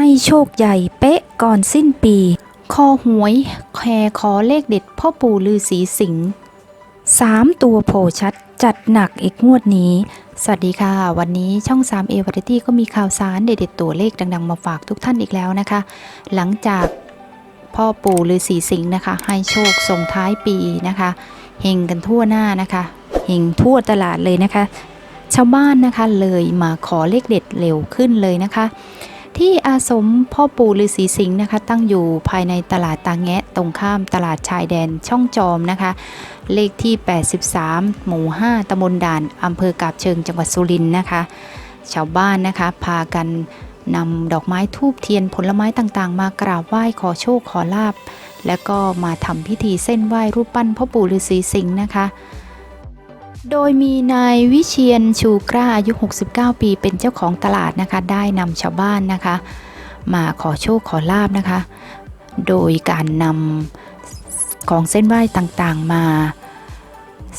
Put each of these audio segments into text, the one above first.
ให้โชคใหญ่เป๊ะก่อนสิ้นปี คอหวยแคขอเลขเด็ดพ่อปู่ลือสีสิงห์สามตัวโผล่ชัดจัดหนักอีกงวดนี้ สวัสดีค่ะ วันนี้ช่อง 3 a v a r i t y ก็มีข่าวสารเด็ดๆตัวเลขดังๆ มาฝากทุกท่านอีกแล้วนะคะ หลังจากพ่อปู่ลือสีสิงห์นะคะ ให้โชคส่งท้ายปีนะคะเฮงกันทั่วหน้านะคะเฮงทั่วตลาดเลยนะคะ ชาวบ้านนะคะเลยมาขอเลขเด็ดเร็วขึ้นเลยนะคะ ที่อาสมพ่อปู่ฤาษีสิงห์นะคะ ตั้งอยู่ภายในตลาดตาแงะตรงข้ามตลาดชายแดนช่องจอมนะคะ เลขที่ 83 หมู่ 5ตำบลด่านอำเภอกาบเชิงจังหวัดสุรินทร์นะคะ ชาวบ้านนะคะ พากันนำดอกไม้ทูบเทียนผลไม้ต่างๆ มากราบไหว้ขอโชคขอลาบ แล้วก็มาทำพิธีเส้นไหว้รูปปั้นพ่อปู่ฤาษีสิงห์นะคะ โดยมีนายวิเชียนชูกล้าอายุ 69 ปีเป็นเจ้าของตลาดนะคะ ได้นำชาวบ้านนะคะ มาขอโชคขอลาบนะคะ โดยการนำของเส้นไหว้ต่างๆมา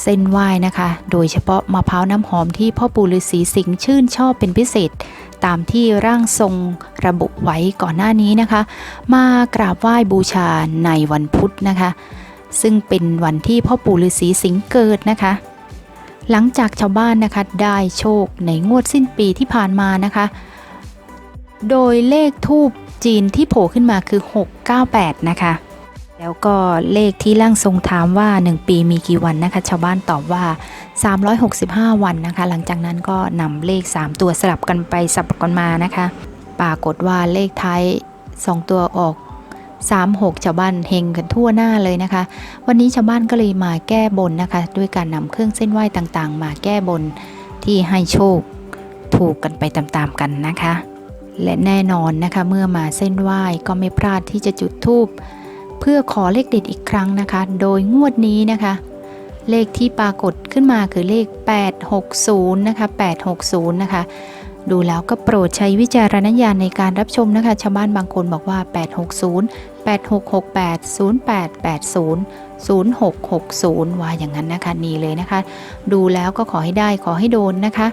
เส้นไหว้นะคะ โดยเฉพาะมะพร้าวน้ำหอมที่พ่อปู่ฤาษีสิงห์ชื่นชอบเป็นพิเศษ ตามที่ร่างทรงระบุไว้ก่อนหน้านี้นะคะ มากราบไหว้บูชาในวันพุธนะคะ ซึ่งเป็นวันที่พ่อปู่ฤาษีสิงห์เกิดนะคะ หลังจากชาวบ้านนะคะได้โชคในงวดสิ้นปีที่ผ่านมานะคะ โดยเลขทูบจีนที่โผล่ขึ้นมาคือ 698 นะคะ แล้วก็เลขที่ร่างทรงถามว่า 1 ปีมีกี่วันนะคะ ชาวบ้านตอบว่า 365 วันนะคะ หลังจากนั้นก็นำเลข 3 ตัวสลับกันไปสลับกันมานะคะ ปรากฏว่าเลขท้าย 2 ตัวออก 36ชาวบ้านเฮงกันทั่วหน้าเลยนะคะ วันนี้ชาวบ้านก็เลยมาแก้บนนะคะ ด้วยการนำเครื่องเส้นไหว้ต่างๆ มาแก้บนที่ให้โชคถูกกันไปตามๆกันนะคะ และแน่นอนนะคะเมื่อมาเส้นไหว้ก็ไม่พลาดที่จะจุดธูปเพื่อขอเลขเด็ดอีกครั้งนะคะ โดยงวดนี้นะคะ เลขที่ปรากฏขึ้นมาคือเลข 860 นะคะ 860 นะคะดูแล้วก็โปรดใช้วิจารณญาณในการรับชมนะคะ ชาวบ้านบางคนบอกว่า 860 8668 0880 0660ว่าอย่างนั้นนะคะนี่เลยนะคะ ดูแล้วก็ขอให้ได้ขอให้โดนนะคะ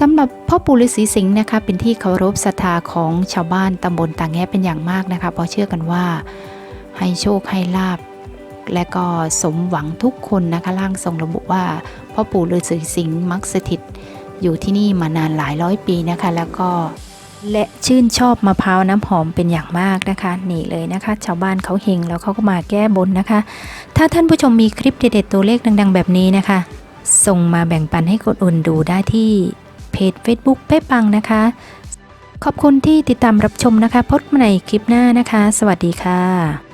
สำหรับพ่อปู่ฤาษีสิงห์นะคะ เป็นที่เคารพศรัทธาของชาวบ้านตำบลตางแงเป็นอย่างมากนะคะ เพราะเชื่อกันว่า ให้โชคให้ลาบและก็สมหวังทุกคนนะคะล่างทรงระบุว่าพ่อปู่ฤาษีสิงห์มักสถิตอยู่ที่นี่มานานหลายร้อยปีนะคะ แล้วก็ และชื่นชอบมะพร้าวน้ำหอมเป็นอย่างมากนะคะนี่เลยนะคะ ชาวบ้านเขาเฮงแล้วเขาก็มาแก้บนนะคะ ถ้าท่านผู้ชมมีคลิปเด็ดๆตัวเลขดัง ๆ แบบนี้นะคะ ส่งมาแบ่งปันให้คนอื่นดูได้ที่เพจ Facebook เป๊ปังนะคะ ขอบคุณที่ติดตามรับชมนะคะ พบกันใหม่คลิปหน้านะคะ สวัสดีค่ะ